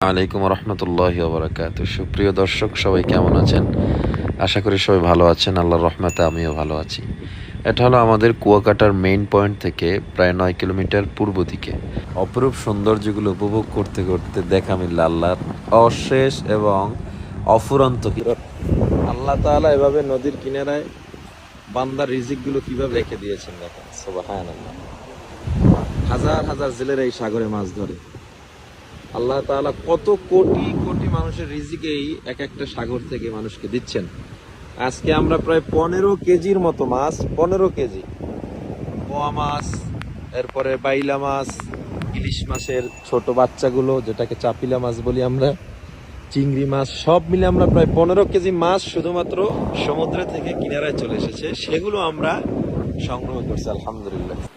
আলাইকুম রহমতুল্লাহ বরাকাত সুপ্রিয় দর্শক, সবাই কেমন আছেন? আশা করি সবাই ভালো আছেন। আল্লাহর রহমতে আমিও ভালো আছি। এটা হলো আমাদের কুয়াকাটার মেইন পয়েন্ট থেকে প্রায় নয় কিলোমিটার পূর্ব দিকে। অপরূপ সৌন্দর্যগুলো উপভোগ করতে করতে দেখা মিলল আল্লাহর অশেষ এবং অফুরন্ত আল্লাহ তাআলা এভাবে নদীর কিনারায় বান্দার রিজিকগুলো কীভাবে রেখে দিয়েছেন দেখেন হাজার হাজার জেলেরা এই সাগরে মাছ ধরে। আল্লাহ তাআলা কত কোটি কোটি মানুষের রিজিকেই এক একটা সাগর থেকে মানুষকে দিচ্ছেন। আজকে আমরা প্রায় পনেরো কেজির মতো মাছ, পনেরো কেজি। পোয়া মাছ, এরপরে বাইলা মাছ, ইলিশ মাছের ছোট বাচ্চাগুলো, যেটাকে চাপিলা মাছ বলি আমরা, চিংড়ি মাছ, সব মিলে আমরা প্রায় পনেরো কেজি মাছ শুধুমাত্র সমুদ্র থেকে কিনারায় চলে এসেছে। সেগুলো আমরা সংগ্রহ করছি, আলহামদুলিল্লাহ।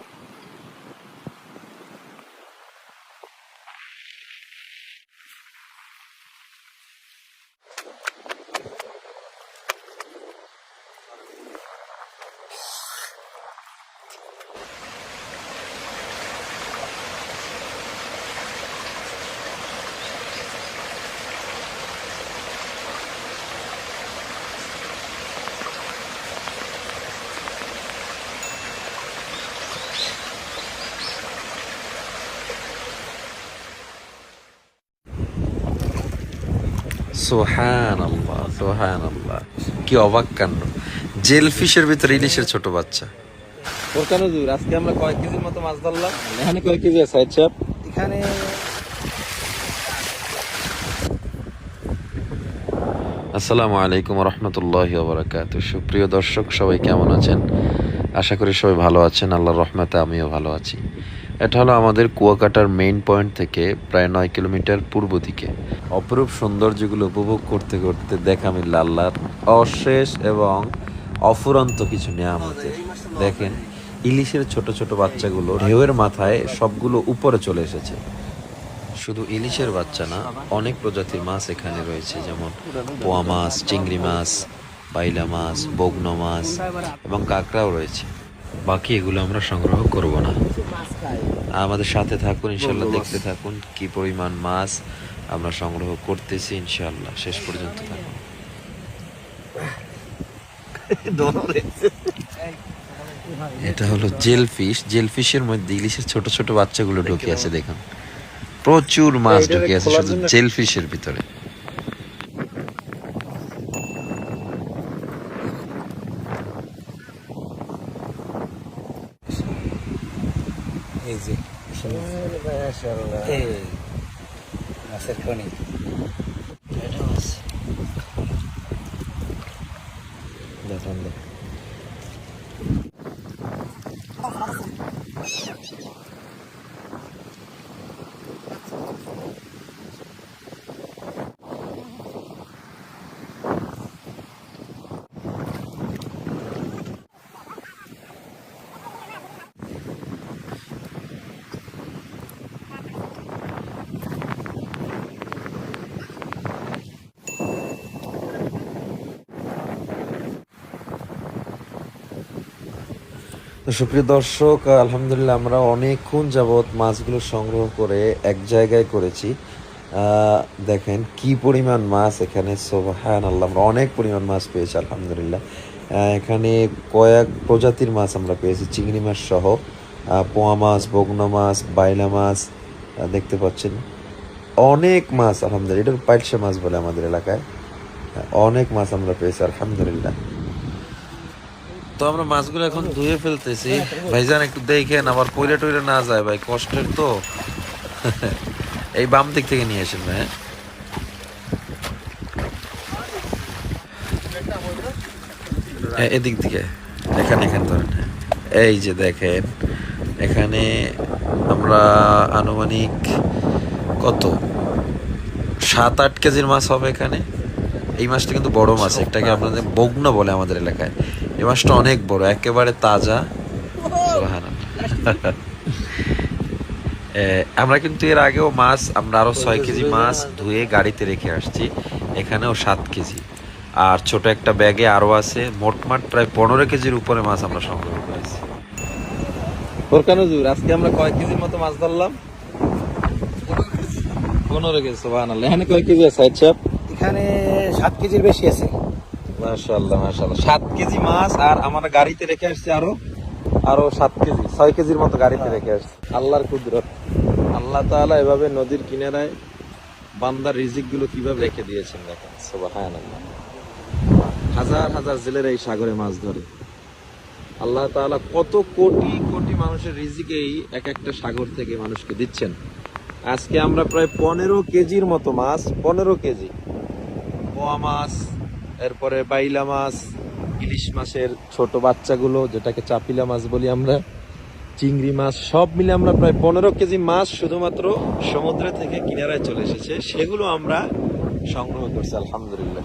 সোহান আল্লাহ সোহান আল্লাহ কি অবাক কাণ্ড। জেলফিশের ভিতরে ইলিশের ছোট বাচ্চা। ওরকানো আজকে আমরা কয়েক কেজির মতো মাছ ধরলাম। এখানে কয়েক কেজি আছে আচ্ছা এখানে আসসালামু আলাইকুম রহমতুল্লাহ বরাকাত সুপ্রিয় দর্শক সবাই কেমন আছেন? আশা করি সবাই ভালো আছেন। আল্লাহর রহমতে আমিও ভালো আছি। এটা হলো আমাদের কুয়াকাটার মেইন পয়েন্ট থেকে প্রায় নয় কিলোমিটার পূর্ব দিকে। অপরূপ সৌন্দর্যগুলো উপভোগ করতে করতে দেখা মিলল আল্লাহর অশেষ এবং অফুরন্ত কিছু নিয়ামতের। দেখেন, ইলিশের ছোট ছোট বাচ্চাগুলো ঢেউয়ের মাথায় সবগুলো উপরে চলে এসেছে। শুধু ইলিশের বাচ্চা না, অনেক প্রজাতির মাছ এখানে রয়েছে, যেমন পোয়া মাছ, চিংড়ি মাছ, বাইলা মাছ, বগ্ন মাছ এবং কাঁকড়াও রয়েছে। বাকি এগুলো আমরা সংগ্রহ করব না। আমাদের সাথে থাকুন ইনশাল্লাহ দেখতে থাকুন কি পরিমাণ মাছ আমরা সংগ্রহ করতেছি ইনশাল্লাহ শেষ পর্যন্ত থাকুন। এটা হলো জেলফিশ। জেলফিশের মধ্যে ইলিশের ছোট ছোট বাচ্চাগুলো ঢুকে আছে দেখুন। প্রচুর মাছ ঢুকে আছে শুধু জেলফিশের ভিতরে। এই যে এই মাছের খনি দেখুন সুপ্রিয় দর্শক আলহামদুলিল্লাহ আমরা অনেকক্ষণ যাবৎ মাছগুলো সংগ্রহ করে এক জায়গায় করেছি। দেখেন কি পরিমাণ মাছ এখানে সোহান আল্লাহ আমরা অনেক পরিমাণ মাছ পেয়েছি, আলহামদুলিল্লাহ। এখানে কয়েক প্রজাতির মাছ আমরা পেয়েছি, চিংড়ি মাছ সহ পোয়া মাছ, বগ্ন মাছ, বাইলা মাছ দেখতে পাচ্ছেন। অনেক মাছ, আলহামদুলিল্লাহ এটা পাইলসা মাছ বলে আমাদের এলাকায়। অনেক মাছ আমরা পেয়েছি, আলহামদুলিল্লাহ। তো আমরা মাছগুলো এখন ধুয়ে ফেলতেছি। ভাইজান, একটু দেখেন, আবার পইরে টইরে না যায় ভাই, কষ্টের তো। এই বাম দিক থেকে নিয়ে আসেন ভাই? এদিক থেকে এখানে এখানে ধরেন। এই যে দেখেন, এখানে আমরা আনুমানিক কত? সাত, আট কেজির মাছ হবে এখানে। এই মাছটা কিন্তু বড় মাছ একটাকে আপনাদের বগ্ন বলে আমাদের এলাকায়। এই মাছটা অনেক বড়, একেবারে তাজা। আমরা কিন্তু এর আগেও মাছ, আমরা আরও ছয় কেজি মাছ ধুয়ে গাড়িতে রেখে আসছি। এখানেও সাত কেজি। আর ছোট একটা ব্যাগে আরও আছে, মোটমাট প্রায় পনেরো কেজির উপরে মাছ আমরা সংগ্রহ করেছি। আজকে আমরা কয়েক কেজির মতো মাছ ধরলাম? পনেরো কেজি আল্লাহ এখানে কয় কেজি আছে চাপ এখানে সাত কেজির বেশি আছে। মাশাল্লাহ মাশাল্লাহ সাত কেজি মাছ আর আমার গাড়িতে রেখে আসছে আরও আরও সাত কেজি ছয় কেজির মতো গাড়িতে রেখে আসছে। আল্লাহর কুদরত। আল্লাহ তাআলা এভাবে নদীর কিনারায় বান্দার রিজিকগুলো কীভাবে রেখে দিয়েছেন দেখেন সুবহানাল্লাহ। হাজার হাজার জেলের এই সাগরে মাছ ধরে। আল্লাহ তাআলা কত কোটি কোটি মানুষের রিজিক এই এক একটা সাগর থেকে মানুষকে দিচ্ছেন। আজকে আমরা প্রায় পনেরো কেজির মতো মাছ পনেরো কেজি। পোয়া মাছ, এরপরে বাইলা মাছ, ইলিশ মাছের ছোট বাচ্চাগুলো, যেটাকে চাপিলা মাছ বলি আমরা, চিংড়ি মাছ, সব মিলে আমরা প্রায় পনেরো কেজি মাছ শুধুমাত্র সমুদ্র থেকে কিনারায় চলে এসেছে। সেগুলো আমরা সংগ্রহ করছি, আলহামদুলিল্লাহ।